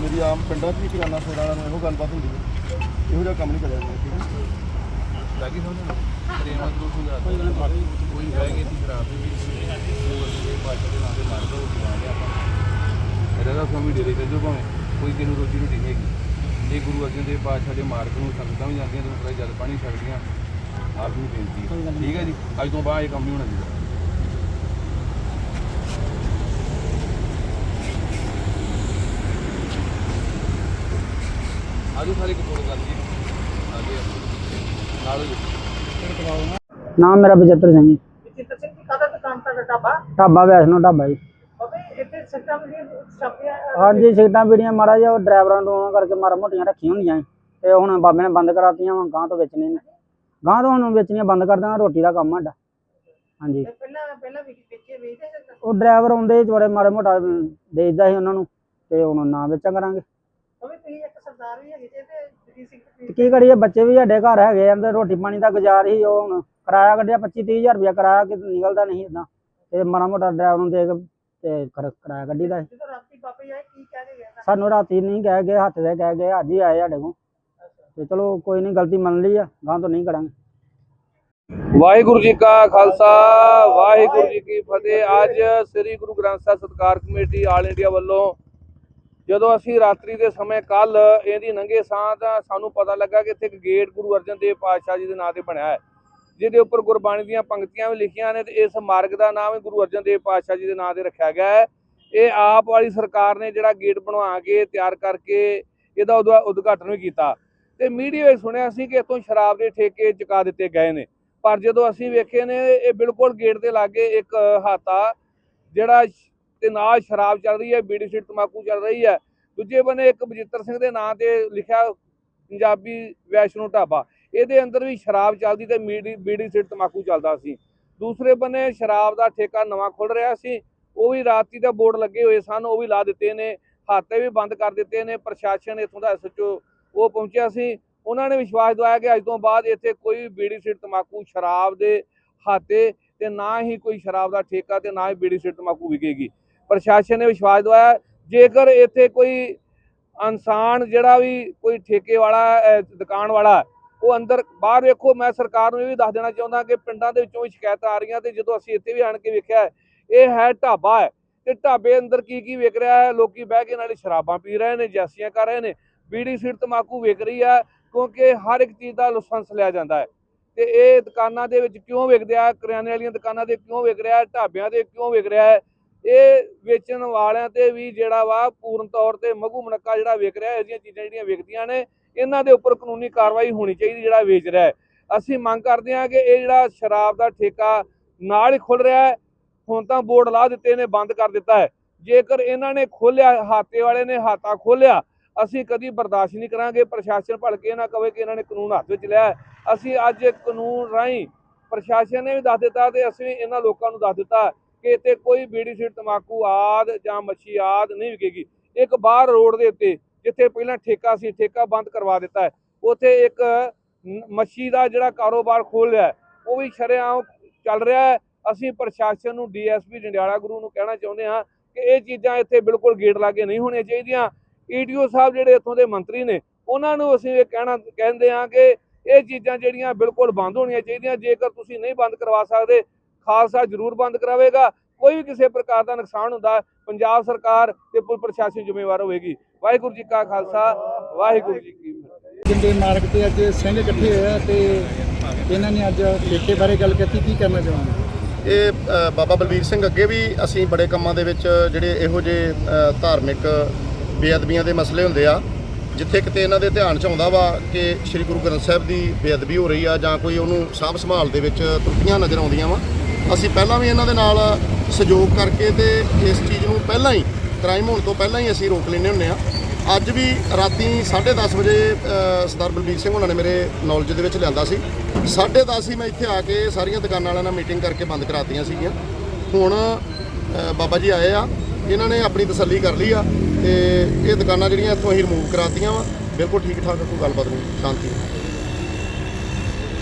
ਮੇਰੀ ਆਮ ਪਿੰਡਾਂ 'ਚ ਵੀ ਕਿਰਾਨਾ ਸਟੋਰਾਂ ਵਾਲਿਆਂ ਨੂੰ ਇਹੋ ਗੱਲਬਾਤ ਹੁੰਦੀ ਹੈ। ਇਹੋ ਜਿਹਾ ਕੰਮ ਨਹੀਂ ਕਰਿਆ ਜਾਂਦਾ ਠੀਕ ਹੈ? ਲੱਗੀ ਸਮਝ ਪ੍ਰੇਮ ਅਦਰੂ ਸੁਝਾ ਕੋਈ ਹੈਗੇ ਸੀ ਖਰਾਬ ਦੇ ਵਿੱਚ। ਦੇ ਪਾਸ਼ਾ ਦੇ ਨਾਂ ਤੇ ਮਾਰ ਦੋ ਆਪਾਂ। ਇਹਦਾ ਤਾਂ ਸਮਝ ਡੇਰੇ ਚੱਲ ਜਾਓ ਭਾਵੇਂ। ਕੋਈ ਕਿਨੂੰ ਰੋਜੀ ਰੋਟੀ ਨਹੀਂ ਹੈਗੀ। ਇਹ ਗੁਰੂ ਅਰਜਨ ਦੇਵ ਪਾਤਸ਼ਾਹ ਦੇ ਮਾਰਗ ਨੂੰ ਸੰਗਤਾਂ ਵੀ ਜਾਂਦੀਆਂ ਤੁਹਾਨੂੰ ਪਤਾ ਜਲ ਪਾਣੀ ਛਕਦੀਆਂ। ਆਪ ਨੂੰ ਬੇਨਤੀ ਹੈ। ਠੀਕ ਹੈ ਜੀ। ਅੱਜ ਤੋਂ ਬਾਅਦ ਇਹ ਕੰਮ ਨਹੀਂ ਹੋਣਾ ਚਾਹੀਦਾ ਆਜੋ ਸਾਰੇ ਕੋਲ ਕਰ ਜੀ ਆਗੇ ਨਾਲ ਹੀ। ਨਾਮ ਮੇਰਾ ਬਚਿੱਤਰ ਸਿੰਘ ਜੀ। ਜਿੱਤ ਸਿੰਘ ਜੀ ਕਾਹਦਾ ਦੁਕਾਨ ਤੁਹਾਡਾ? ਢਾਬਾ? ਢਾਬਾ ਵੈਸ਼ਨੋ ਢਾਬਾ ਜੀ। ਬਾਬੇ ਇੱਥੇ ਸਿੱਟਾਂ ਵੀ ਛਾਪੀਆਂ ਹਾਂਜੀ ਸੀਟਾਂ ਬੀੜੀਆਂ ਮਾੜਾ ਜਿਹਾ ਉਹ ਡਰਾਈਵਰਾਂ ਨੂੰ ਉਹਨਾਂ ਕਰਕੇ ਮਾੜਾ ਮੋਟੀਆਂ ਰੱਖੀਆਂ ਹੁੰਦੀਆਂ ਸੀ ਤੇ ਹੁਣ ਬਾਬੇ ਨੇ ਬੰਦ ਕਰਾਤੀਆਂ ਹੁਣ ਗਾਂ ਤੋਂ ਵੇਚਣੇ ਨੇ। ਗਾਂ ਤੋਂ ਹੁਣ ਵੇਚਣੀਆਂ ਬੰਦ ਕਰ ਦਾਂਗਾ ਰੋਟੀ ਦਾ ਕੰਮ ਸਾਡਾ। ਹਾਂਜੀ। ਪਹਿਲਾਂ ਪਹਿਲਾਂ ਵੀ ਵੇਚੇ ਵੇਚਦੇ ਸੀ ਉਹ ਡਰਾਈਵਰ ਆਉਂਦੇ ਬੜੇ ਮਾੜੇ ਮੋਟਾ ਦੇਈਦਾ ਸੀ ਉਹਨਾਂ ਨੂੰ। ਤੇ ਹੁਣ ਨਾ ਵੇਚਾਂ ਕਰਾਂਗੇ। ਬਾਬੇ ਤੁਸੀਂ ਇੱਕ ਸਰਦਾਰ ਵੀ ਹੈਗੇ ਜੇ ਤੇ ਜੀ ਸਿੰਘ ਤੇ ਕੀ ਕਰੀਏ ਬੱਚੇ ਵੀ ਸਾਡੇ ਘਰ ਹੈਗੇ ਆ ਤੇ ਰੋਟੀ ਪਾਣੀ ਦਾ ਗੁਜ਼ਾਰ ਹੀ ਉਹ ਹੁਣ ਕਿਰਾਇਆ ਕੱਢਿਆ 25 30000 ਰੁਪਇਆ ਕਿਰਾਇਆ ਕਿ ਨਿਕਲਦਾ ਨਹੀਂ ਇਦਾਂ ਤੇ ਮਾੜਾ ਮੋਟਾ ਡਰਾਈਵਰ ਨੂੰ ਦੇ ਕੇ ਤੇ ਕਰ- ਕਿਰਾਇਆ ਕੱਢੀਦਾ ਸੀ। ਜਦੋਂ ਰਾਤੀ ਬਾਬੇ ਆਏ ਕੀ ਕਹਿ ਕੇ ਗਏ ਸਨ? ਸਾਨੂੰ ਰਾਤੀ ਨਹੀਂ ਕਹਿ ਗਏ ਹੱਥ ਦੇ ਕਹਿ ਗਏ ਅੱਜ ਹੀ ਆਏ ਸਾਡੇ ਕੋਲ ਤੇ ਚਲੋ ਕੋਈ ਨਹੀਂ ਗਲਤੀ ਮੰਨ ਲਈ ਆ ਗਾਂ ਤੋਂ ਨਹੀਂ ਕਰਾਂਗੇ ਵਾਹਿਗੁਰੂ ਜੀ ਕਾ ਖਾਲਸਾ ਵਾਹਿਗੁਰੂ ਜੀ ਕੀ ਫਤਿਹ ਅੱਜ ਸ੍ਰੀ ਗੁਰੂ ਗ੍ਰੰਥ ਸਾਹਿਬ ਸਤਕਾਰ ਕਮੇਟੀ ਆਲ ਇੰਡੀਆ ਵੱਲੋਂ ਜਦੋਂ ਅਸੀਂ ਰਾਤਰੀ ਦੇ ਸਮੇਂ ਕੱਲ ਇਹਦੀ ਨੰਗੇ ਸਾਹ ਤਾਂ ਸਾਨੂੰ ਪਤਾ ਲੱਗਾ ਕਿ ਇੱਥੇ ਇੱਕ ਗੇਟ ਗੁਰੂ ਅਰਜਨ ਦੇਵ ਪਾਤਸ਼ਾਹ ਜੀ ਦੇ ਨਾਂ ਤੇ ਬਣਿਆ ਹੈ, ਜਿਹਦੇ ਉੱਪਰ ਗੁਰਬਾਣੀ ਦੀਆਂ ਪੰਕਤੀਆਂ ਵੀ ਲਿਖੀਆਂ ਨੇ ਤੇ ਇਸ ਮਾਰਗ ਦਾ ਨਾਮ ਵੀ ਗੁਰੂ ਅਰਜਨ ਦੇਵ ਪਾਤਸ਼ਾਹ ਜੀ ਦੇ ਨਾਂ ਤੇ ਰੱਖਿਆ ਗਿਆ ਹੈ। ਇਹ ਆਪ ਵਾਲੀ ਸਰਕਾਰ ਨੇ ਜਿਹੜਾ ਗੇਟ ਬਣਵਾ ਕੇ ਤਿਆਰ ਕਰਕੇ ਇਹਦਾ ਉਦਘਾ- ਉਦਘਾਟਨ ਵੀ ਕੀਤਾ। ਤੇ ਮੀਡੀਆ ਵਿੱਚ ਸੁਣਿਆ ਸੀ ਕਿ ਇੱਥੋਂ ਸ਼ਰਾਬ ਦੇ ਠੇਕੇ ਚੁਕਾ ਦਿੱਤੇ ਗਏ ਨੇ, ਪਰ ਜਦੋਂ ਅਸੀਂ ਵੇਖੇ ਨੇ, ਇਹ ਬਿਲਕੁਲ ਗੇਟ ਦੇ ਲਾਗੇ ਇੱਕ ਹਾਤਾ ਜਿਹੜਾ ਤੇ ਨਾਲ ਸ਼ਰਾਬ ਚੱਲ ਰਹੀ ਹੈ, ਬੀੜੀ ਸਿੱਟ ਤਮਾਕੂ ਚੱਲ ਰਹੀ ਹੈ। ਦੂਜੇ ਬੰਨੇ ਇੱਕ ਬਜਿੱਤਰ ਸਿੰਘ ਦੇ ਨਾਂ ਤੇ ਲਿਖਿਆ ਪੰਜਾਬੀ ਵੈਸ਼ਨੋ ਢਾਬਾ। ਇਹਦੇ ਅੰਦਰ ਵੀ ਸ਼ਰਾਬ ਚੱਲਦੀ ਤੇ ਮੀੜੀ, ਬੀੜੀ ਸਿੱਟ ਤਮਾਕੂ ਚੱਲਦਾ ਸੀ। ਦੂਸਰੇ ਬੰਨੇ ਸ਼ਰਾਬ ਦਾ ਠੇਕਾ ਨਵਾਂ ਖੁੱਲ ਰਿਹਾ ਸੀ। ਉਹ ਵੀ ਰਾਤੀ ਦਾ ਬੋਰਡ ਲੱਗੇ ਹੋਏ ਸਨ, ਉਹ ਵੀ ਲਾ ਦਿੱਤੇ ਨੇ, ਹਾਤੇ ਵੀ ਬੰਦ ਕਰ ਦਿੱਤੇ ਨੇ। ਪ੍ਰਸ਼ਾਸਨ ਇੱਥੋਂ ਦਾ ਐਸਐਚਓ ਉਹ ਪਹੁੰਚਿਆ ਸੀ। ਉਹਨਾਂ ਨੇ ਵਿਸ਼ਵਾਸ ਦਿਵਾਇਆ ਕਿ ਅੱਜ ਤੋਂ ਬਾਅਦ ਇੱਥੇ ਕੋਈ ਬੀੜੀ ਸਿੱਟ ਤਮਾਕੂ ਸ਼ਰਾਬ ਦੇ ਹਾਤੇ ਤੇ ਨਾ ਹੀ ਕੋਈ ਸ਼ਰਾਬ ਦਾ ਠੇਕਾ ਤੇ ਨਾ ਹੀ ਬੀੜੀ ਸਿੱਟ ਤਮਾਕੂ ਵਿਕੇਗੀ। ਪ੍ਰਸ਼ਾਸਨ ਨੇ ਵਿਸ਼ਵਾਸ ਦਵਾਇਆ। ਜੇਕਰ ਇੱਥੇ ਕੋਈ ਇਨਸਾਨ ਜਿਹੜਾ ਵੀ ਕੋਈ ਠੇਕੇ ਵਾਲਾ ਦੁਕਾਨ ਵਾਲਾ, ਉਹ ਅੰਦਰ ਬਾਹਰ ਵੇਖੋ, ਮੈਂ ਸਰਕਾਰ ਨੂੰ ਇਹ ਵੀ ਦੱਸ ਦੇਣਾ ਚਾਹੁੰਦਾ ਕਿ ਪਿੰਡਾਂ ਦੇ ਵਿੱਚੋਂ ਵੀ ਸ਼ਿਕਾਇਤਾਂ ਆ ਰਹੀਆਂ ਤੇ ਜਦੋਂ ਅਸੀਂ ਇੱਥੇ ਵੀ ਆਣ ਕੇ ਵੇਖਿਆ, ਇਹ ਹੈ ਢਾਬਾ ਹੈ ਤੇ ਢਾਬੇ ਅੰਦਰ ਕੀ ਕੀ ਵਿਕ ਰਿਹਾ ਹੈ? ਲੋਕੀ ਬਹਿ ਕੇ ਨਾਲੇ ਸ਼ਰਾਬਾਂ ਪੀ ਰਹੇ ਨੇ, ਜੈਸੀਆਂ ਕਰ ਰਹੇ ਨੇ, ਬੀੜੀ ਸਿਰ ਤਮਾਕੂ ਵਿਕ ਰਹੀ ਹੈ, ਕਿਉਂਕਿ ਹਰ ਇੱਕ ਚੀਜ਼ ਦਾ ਲਾਇਸੈਂਸ ਲਿਆ ਜਾਂਦਾ ਹੈ। ਤੇ ਇਹ ਦੁਕਾਨਾਂ ਦੇ ਵਿੱਚ ਕਿਉਂ ਵਿਕਦੇ ਆ? ਕਰਿਆਨੇ ਵਾਲੀਆਂ ਦੁਕਾਨਾਂ ਤੇ ਕਿਉਂ ਵਿਕ ਰਿਹਾ ਢਾਬਿਆਂ ਤੇ ਕਿਉਂ ਵਿਕ ਰਿਹਾ ਹੈ? ਇਹ ਵੇਚਣ ਵਾਲਿਆਂ ਤੇ ਵੀ ਜਿਹੜਾ ਵਾ ਪੂਰਨ ਤੌਰ ਤੇ ਮਗੂ ਮਨੱਕਾ ਜਿਹੜਾ ਵਿਕ ਰਿਹਾ ਹੈ ਇਹਦੀਆਂ ਚੀਜ਼ਾਂ ਜਿਹੜੀਆਂ ਵਿਕਦੀਆਂ ਨੇ, ਇਹਨਾਂ ਦੇ ਉੱਪਰ ਕਾਨੂੰਨੀ ਕਾਰਵਾਈ ਹੋਣੀ ਚਾਹੀਦੀ ਜਿਹੜਾ ਵੇਚ ਰਿਹਾ ਹੈ। ਅਸੀਂ ਮੰਗ ਕਰਦੇ ਹਾਂ ਕਿ ਇਹ ਜਿਹੜਾ ਸ਼ਰਾਬ ਦਾ ਠੇਕਾ ਨਾਲ ਹੀ ਖੁੱਲ ਰਿਹਾ ਹੈ, ਹੁਣ ਤਾਂ ਬੋਰਡ ਲਾ ਦਿੱਤੇ ਨੇ, ਬੰਦ ਕਰ ਦਿੱਤਾ ਹੈ। ਜੇਕਰ ਇਹਨਾਂ ਨੇ ਖੋਲਿਆ ਹਾਤੇ ਵਾਲੇ ਨੇ ਹਾਤਾ ਖੋਲਿਆ ਅਸੀਂ ਕਦੀ ਬਰਦਾਸ਼ਤ ਨਹੀਂ ਕਰਾਂਗੇ, ਪ੍ਰਸ਼ਾਸਨ ਭਲਕੇ ਨਾ ਕਵੇ ਕਿ ਇਹਨਾਂ ਨੇ ਕਾਨੂੰਨ ਹੱਥ ਵਿੱਚ ਲਿਆ ਅਸੀਂ ਅੱਜ ਕਾਨੂੰਨ ਰਾਹੀਂ ਪ੍ਰਸ਼ਾਸਨ ਨੇ ਵੀ ਦੱਸ ਦਿੱਤਾ ਤੇ ਅਸੀਂ ਇਹਨਾਂ ਲੋਕਾਂ ਨੂੰ ਦੱਸ ਦਿੱਤਾ ਕਿ ਇੱਥੇ ਕੋਈ ਬੀੜੀ ਸਿਰ ਤਮਾਕੂ ਆਦ ਜਾਂ ਮੱਛੀ ਆਦ ਨਹੀਂ ਵਿਕੇਗੀ। ਇੱਕ ਬਾਹਰ ਰੋਡ ਦੇ ਉੱਤੇ, ਜਿੱਥੇ ਪਹਿਲਾਂ ਠੇਕਾ ਸੀ, ਠੇਕਾ ਬੰਦ ਕਰਵਾ ਦਿੱਤਾ ਹੈ। ਉੱਥੇ ਇੱਕ ਨ- ਮੱਛੀ ਦਾ ਜਿਹੜਾ ਕਾਰੋਬਾਰ ਖੋਲ ਲਿਆ ਉਹ ਵੀ ਸ਼ਰੇਆਮ ਚੱਲ ਰਿਹਾ ਹੈ। ਅਸੀਂ ਪ੍ਰਸ਼ਾਸਨ ਨੂੰ ਡੀਐਸਪੀ ਜੰਡਿਆਲਾ ਗੁਰੂ ਨੂੰ ਕਹਿਣਾ ਚਾਹੁੰਦੇ ਹਾਂ ਕਿ ਇਹ ਚੀਜ਼ਾਂ ਇੱਥੇ ਬਿਲਕੁਲ ਗੇਟ ਲਾਗੇ ਨਹੀਂ ਹੋਣੀਆਂ ਚਾਹੀਦੀਆਂ। ਈਡੀਓ ਸਾਹਿਬ ਜਿਹੜੇ ਇੱਥੋਂ ਦੇ ਮੰਤਰੀ ਨੇ, ਉਹਨਾਂ ਨੂੰ ਅਸੀਂ ਇਹ ਕਹਿਣਾ, ਕਹਿੰਦੇ ਹਾਂ ਕਿ ਇਹ ਚੀਜ਼ਾਂ ਜਿਹੜੀਆਂ ਬਿਲਕੁਲ ਬੰਦ ਹੋਣੀਆਂ ਚਾਹੀਦੀਆਂ। ਜੇਕਰ ਤੁਸੀਂ ਨਹੀਂ ਬੰਦ ਕਰਵਾ ਸਕਦੇ ਖਾਲਸਾ ਜ਼ਰੂਰ ਬੰਦ ਕਰਾਵੇਗਾ। ਕੋਈ ਵੀ ਕਿਸੇ ਪ੍ਰਕਾਰ ਦਾ ਨੁਕਸਾਨ ਹੁੰਦਾ ਪੰਜਾਬ ਸਰਕਾਰ ਤੇ ਪੁਲਿਸ ਪ੍ਰਸ਼ਾਸਨ ਜ਼ਿੰਮੇਵਾਰ ਹੋਵੇਗੀ। ਵਾਹਿਗੁਰੂ ਜੀ ਕਾ ਖਾਲਸਾ ਵਾਹਿਗੁਰੂ ਜੀ ਕੀ ਫਤਿਹ। ਜਿੰਦੇ ਮਾਰਗ ਤੇ ਅੱਜ ਸਿੰਘ ਇਕੱਠੇ ਹੋਏ ਆ ਤੇ ਇਹਨਾਂ ਨੇ ਅੱਜ ਠੇਕੇ ਬਾਰੇ ਗੱਲ ਕੀਤੀ ਕੀ ਕਰਨਾ ਚਾਹੁੰਦੇ ਇਹ ਬਾਬਾ ਬਲਬੀਰ ਸਿੰਘ ਅੱਗੇ ਵੀ ਅਸੀਂ ਬੜੇ ਕੰਮਾਂ ਦੇ ਵਿੱਚ ਜਿਹੜੇ ਇਹੋ ਜਿਹੇ ਧਾਰਮਿਕ ਬੇਅਦਬੀਆਂ ਦੇ ਮਸਲੇ ਹੁੰਦੇ ਆ ਜਿੱਥੇ ਕਿਤੇ ਇਹਨਾਂ ਦੇ ਧਿਆਨ ਚ ਆਉਂਦਾ ਵਾ ਕਿ ਸ੍ਰੀ ਗੁਰੂ ਗ੍ਰੰਥ ਸਾਹਿਬ ਦੀ ਬੇਅਦਬੀ ਹੋ ਰਹੀ ਆ ਜਾਂ ਕੋਈ ਉਹਨੂੰ ਸਾਂਭ ਸੰਭਾਲ ਦੇ ਵਿੱਚ ਤਰੁੱਟੀਆਂ ਨਜ਼ਰ ਆਉਂਦੀਆਂ ਵਾ ਅਸੀਂ ਪਹਿਲਾਂ ਵੀ ਇਹਨਾਂ ਦੇ ਨਾਲ ਸਹਿਯੋਗ ਕਰਕੇ ਤੇ ਇਸ ਚੀਜ਼ ਨੂੰ ਪਹਿਲਾਂ ਹੀ ਕ੍ਰਾਈਮ ਹੋਣ ਤੋਂ ਪਹਿਲਾਂ ਹੀ ਅਸੀਂ ਰੋਕ ਲੈਂਦੇ ਹੁੰਦੇ ਆ ਅੱਜ ਵੀ ਰਾਤੀ 10:30 ਵਜੇ ਸਰਦਾਰ ਬਲਬੀਰ ਸਿੰਘ ਉਹਨਾਂ ਨੇ ਮੇਰੇ ਨੌਲੇਜ ਦੇ ਵਿੱਚ ਲਿਆਂਦਾ ਸੀ। 10:30 ਹੀ ਮੈਂ ਇੱਥੇ ਆ ਕੇ ਸਾਰੀਆਂ ਦੁਕਾਨਾਂ ਵਾਲਿਆਂ ਨਾਲ ਮੀਟਿੰਗ ਕਰਕੇ ਬੰਦ ਕਰਾਤੀਆਂ ਸੀਗੀਆਂ। ਹੁਣ ਬਾਬਾ ਜੀ ਆਏ ਆ, ਇਹਨਾਂ ਨੇ ਆਪਣੀ ਤਸੱਲੀ ਕਰ ਲਈ ਆ ਤੇ ਇਹ ਦੁਕਾਨਾਂ ਜਿਹੜੀਆਂ ਇੱਥੋਂ ਅਸੀਂ ਰਿਮੂਵ ਕਰਾਤੀਆਂ ਵਾ। ਬਿਲਕੁਲ ਠੀਕ ਠਾਕ ਕੋਈ ਗੱਲਬਾਤ ਨਹੀਂ, ਸ਼ਾਂਤੀ।